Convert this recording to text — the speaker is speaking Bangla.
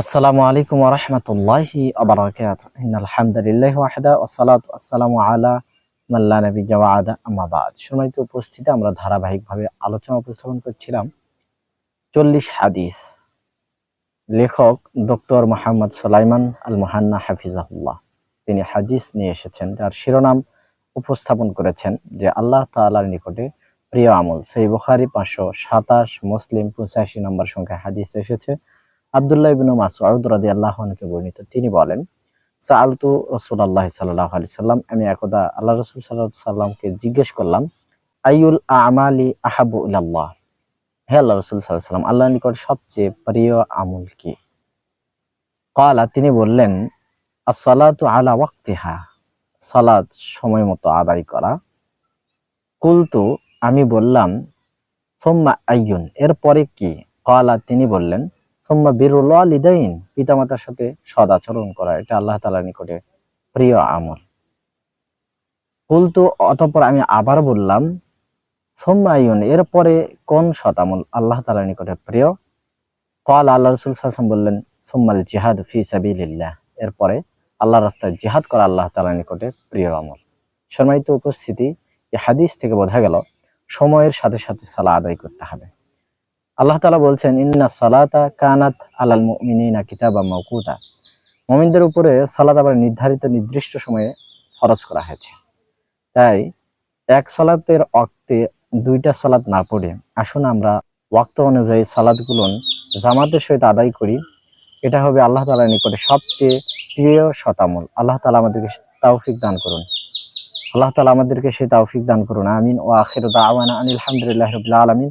আসসালামু আলাইকুম রহমতুল্লাহি আবরাকাত আলহামদুলিল্লাহ ওয়াহদা ওসালাত আসসালামু আলা মাল্লা নবী উপস্থিতি আমরা ধারাবাহিকভাবে আলোচনা উপস্থাপন করছিলাম চল্লিশ হাদিস। লেখক ডক্টর মোহাম্মদ সোলাইমান আল মোহান্না হাফিজাহুল্লাহ। তিনি হাদিস নিয়ে এসেছেন, যার শিরোনাম উপস্থাপন করেছেন যে আল্লাহ তাআলার নিকটে প্রিয় আমল। সেই বুখারি পাঁচশো সাতাশ, মুসলিম পঁচাশি নম্বর সংখ্যায় হাদিস এসেছে। আবদুল্লাহ ইবিন আনহু বর্ণিত। তিনি বলেন, সাআলতু রাসূলুল্লাহ সাল্লাল্লাহু আলাইহি সাল্লাম, আমি একদা আল্লাহ রাসূল আলাইহি সাল্লামকে জিজ্ঞেস করলাম আইউল আমালি আহাবু হে আল্লাহ রাসূল সাল্লাম, আল্লাহর নিকট সবচেয়ে প্রিয় আমল কি? ক্বালা তিনি বললেন as-সালাতু আলা ওয়াক্তিহা সালাত সময় মতো আদায় করা। কুলতু আমি বললাম, সোম্মা আইয়ুন এরপরে কি? ক্বালা তিনি বললেন সোম্মা বিরুল ওয়ালিদাইন, পিতামাতার সাথে সদ আচরণ করা, এটা আল্লাহ তাআলার নিকটে প্রিয় আমল। কুলতু, অতঃপর আমি আবার বললাম, সোম্মা আইয়ুন, এরপরে কোন সৎ আমল আল্লাহ তাআলার নিকটে প্রিয়? ক্বালা, আল্লাহ রাসূল ওয়াসাল্লাম বললেন, সোম্মাল জিহাদ ফি সাবিলিল্লাহ। এরপরে আল্লাহর রাস্তায় জিহাদ করা আল্লাহ তাআলার নিকটে প্রিয় আমল। সম্মানিত উপস্থিতি এই হাদিস থেকে বোঝা গেল, সময়ের সাথে সাথে সালা আদায় করতে হবে। আল্লাহ তালা বলছেন, ইন্না সালাতা কানাত আলাল মুমিনিনা কিতাবা মাওকুতা। মুমিনদের উপরে সালাত আবার নির্ধারিত নির্দিষ্ট সময়ে ফরজ করা হয়েছে। তাই এক সালাতের অক্তে দুইটা সালাত না পড়ে, আসুন আমরা ওয়াক্ত অনুযায়ী সালাদগুলো জামাতের সহিত আদায় করি। এটা হবে আল্লাহ তাআলার নিকটে সবচেয়ে প্রিয় শতামল। আল্লাহ তালা আমাদেরকে তাওফিক দান করুন। আল্লাহ তালা আমাদেরকে সে তাওফিক দান করুন। আমিন। ও আখিরু দাওয়ানা আনিল হামদুলিল্লাহি রাব্বিল আলামিন।